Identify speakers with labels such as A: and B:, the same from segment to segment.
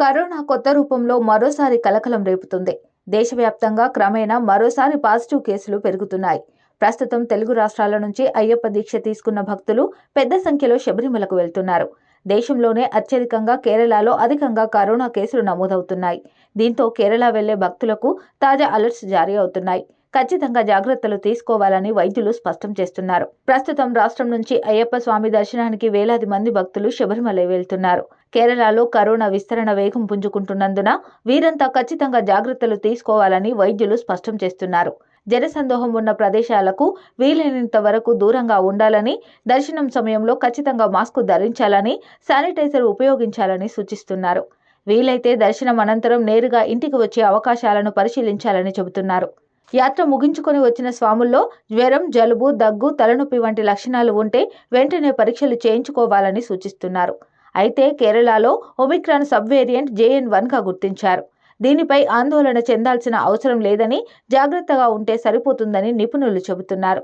A: Corona కొత్త రూపంలో మరోసారి కలకలం రేపుతుంది. దేశవ్యాప్తంగా క్రమేణా మరోసారి పాజిటివ్ కేసులు పెరుగుతున్నాయి. ప్రస్తుతం తెలుగు రాష్ట్రాల నుంచి అయ్యప్ప దీక్ష తీసుకున్న భక్తులు పెద్ద సంఖ్యలో శబరిమలకు వెళ్తున్నారు. దేశంలోనే అత్యధికంగా కేరళలో అధికంగా కరోనా కేసులు నమోదవుతున్నాయి. దీంతో కేరళ వెళ్ళే భక్తులకు తాజా అలర్ట్స్ జారీ అవుతున్నాయి. ఖచ్చితంగా జాగ్రత్తలు తీసుకోవాలని వైద్యులు స్పష్టం చేస్తున్నారు. ప్రస్తుతం రాష్ట్రం నుంచి అయ్యప్ప స్వామి దర్శనానికి వేలాది మంది భక్తులు శబరిమల వెళ్తున్నారు. కేరళలో కరోనా విస్తరణ వేగం పుంజుకుంటున్నందున వీరంతా ఖచ్చితంగా జాగ్రత్తలు తీసుకోవాలని వైద్యులు స్పష్టం చేస్తున్నారు. జనసందోహం ఉన్న ప్రదేశాలకు వీలైనంత వరకు దూరంగా ఉండాలని దర్శనం సమయంలో ఖచ్చితంగా మాస్క్ ధరించాలని శానిటైజర్ ఉపయోగించాలని సూచిస్తున్నారు. వీలైతే దర్శనం అనంతరం నేరుగా ఇంటికి వచ్చే అవకాశాలను పరిశీలించాలని చెబుతున్నారు. యాత్ర ముగించుకొని వచ్చిన స్వాముల్లో జ్వరం జలుబు దగ్గు తలనొప్పి వంటి లక్షణాలు ఉంటే వెంటనే పరీక్షలు చేయించుకోవాలని సూచిస్తున్నారు. అయితే కేరళలో ఒమిక్రాన్ సబ్ వేరియంట్ జేఎన్ వన్గా గుర్తించారు. దీనిపై ఆందోళన చెందాల్సిన అవసరం లేదని జాగ్రత్తగా ఉంటే సరిపోతుందని నిపుణులు చెబుతున్నారు.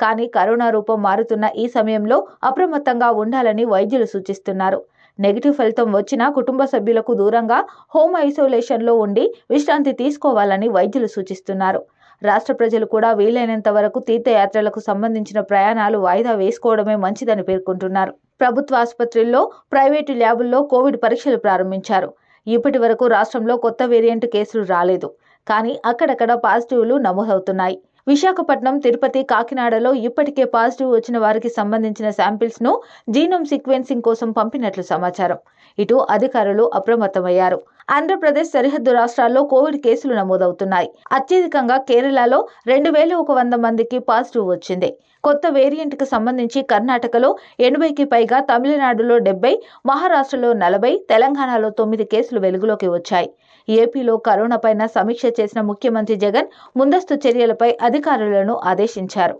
A: కానీ కరోనా రూపం మారుతున్న ఈ సమయంలో అప్రమత్తంగా ఉండాలని వైద్యులు సూచిస్తున్నారు. నెగిటివ్ ఫలితం వచ్చినా కుటుంబ సభ్యులకు దూరంగా హోమ్ ఐసోలేషన్లో ఉండి విశ్రాంతి తీసుకోవాలని వైద్యులు సూచిస్తున్నారు. రాష్ట్ర ప్రజలు కూడా వీలైనంత వరకు తీర్థయాత్రలకు సంబంధించిన ప్రయాణాలు వాయిదా వేసుకోవడమే మంచిదని పేర్కొంటున్నారు. ప్రభుత్వ ఆసుపత్రుల్లో ప్రైవేటు ల్యాబుల్లో కోవిడ్ పరీక్షలు ప్రారంభించారు. ఇప్పటి వరకు రాష్ట్రంలో కొత్త వేరియంట్ కేసులు రాలేదు. కానీ అక్కడక్కడ పాజిటివ్లు నమోదవుతున్నాయి. విశాఖపట్నం తిరుపతి కాకినాడలో ఇప్పటికే పాజిటివ్ వచ్చిన వారికి సంబంధించిన శాంపిల్స్ను జీనోమ్ సీక్వెన్సింగ్ కోసం పంపినట్లు సమాచారం. ఇటు అధికారులు అప్రమత్తమయ్యారు. ఆంధ్రప్రదేశ్ సరిహద్దు రాష్ట్రాల్లో కోవిడ్ కేసులు నమోదవుతున్నాయి. అత్యధికంగా కేరళలో రెండు వేల ఒక వంద మందికి పాజిటివ్ వచ్చింది. కొత్త వేరియంట్కు సంబంధించి కర్ణాటకలో ఎనభైకి పైగా తమిళనాడులో డెబ్బై మహారాష్ట్రలో నలభై తెలంగాణలో తొమ్మిది కేసులు వెలుగులోకి వచ్చాయి. ఏపీలో కరోనా పైన సమీక్ష చేసిన ముఖ్యమంత్రి జగన్ ముందస్తు చర్యలపై అధికారులను ఆదేశించారు.